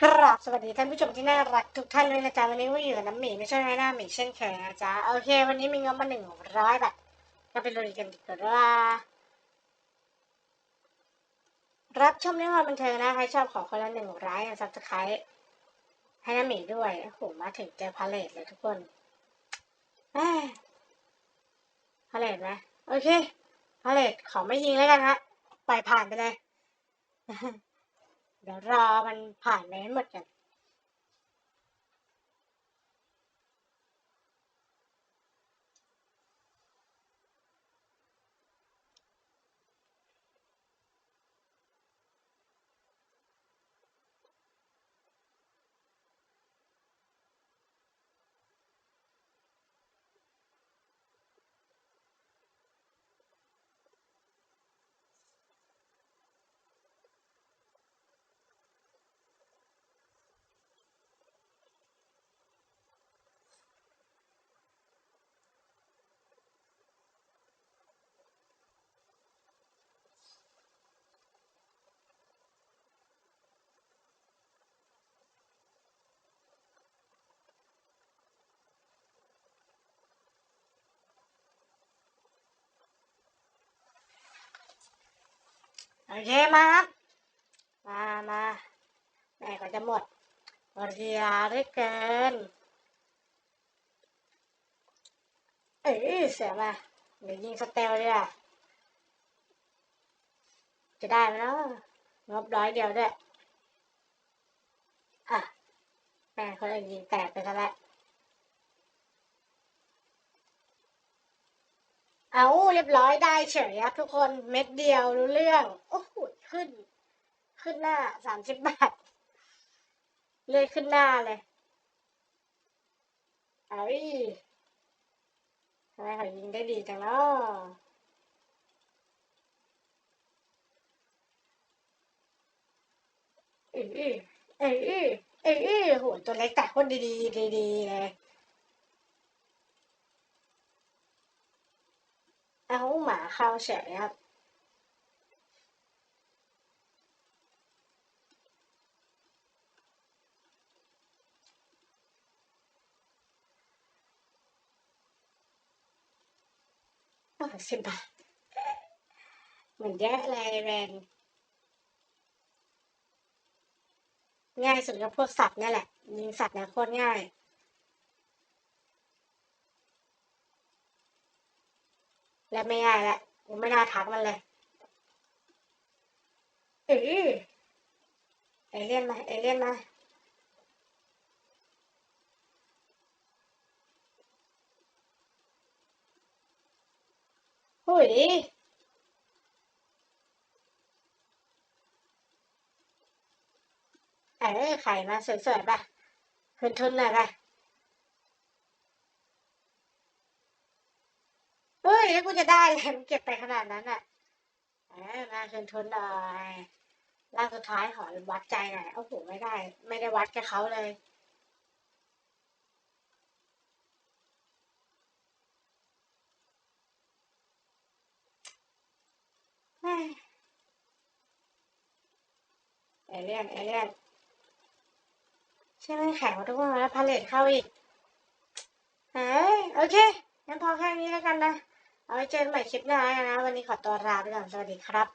ครับสวัสดีท่านผู้ชมที่น่ารักทุกท่านเลยนะจ๊ะวันนี้ก็อยู่กับน้ำหมีไม่ใช่ไหมหน้าหมีเช่นเคยนะจ๊ะโอเค วันนี้มีเงินมาหนึ่งร้อยบาทก็ไปลุยกันดีกว่ารับชมในความบันเทิงนะใครชอบขอคนละหนึ่งร้อยซับสไครต์ให้น้ำหมีด้วยโอ้โหมาถึงเจอพาเลทเลยทุกคนแหม่พาเลทไหมโอเคพาเลทขอไม่ยิงแล้วกันฮะปล่อยผ่านไปเลย เดี๋ยวรอมันผ่านไปให้หมดกัน โอเคมาครับ มามาแม่ก็จะหมดเรียเหลือเกิน เอ้ยเสียมาเดี๋ยวยิงสเตลเลยอะจะได้ไหมเนาะงบร้อยเดียวด้วย อะแม่คนอื่นยิงแตกไปซะแล้ว เอาเรียบร้อยได้เฉยครับทุกคนเม็ดเดียวรู้เรื่อง โอ้โหขึ้น ขึ้นหน้าสามสิบบาท เลยขึ้นหน้าเลยเอ้ยทำไมเขายิงได้ดีจังเนาะเอ้ยเอ้ยเอ้ยเอ้ยเอ้ยโหตัวเล็กแต่คนดีๆดีๆเลย เอาหมาเข้าเฉยครับสิบบาทเหมือนเยอะเลยแวนง่ายสุดก็พวกสัตว์นี่แหละ ยิงสัตว์นะโคตรง่าย และไม่ง่ายละกูไม่น่าทักมันเลยเออเอเลี่ยนมา เอเลี่ยนมาหุยเออไข่มาสวยๆป่ะ คืนทุนหน่อยป่ะ เฮ้ยแล้วกูจะได้เลยเก็บไปขนาดนั้นอะเออมาคืนทนหน่อยล่างสุดท้ายขอวัดใจหน่อยโอ้โหไม่ได้ ไม่ได้วัดกับเขาเลยแม่เอเลี่ยนเอเลี่ยนใช่ไหมแข่งมาทุกคนแล้วพาเลทเข้าอีกเฮ้ยโอเคงั้นพอแค่นี้แล้วกันนะ เอาไว้เจอกันใหม่คลิปหน้านะวันนี้ขอตัวลาไปก่อนสวัสดีครับ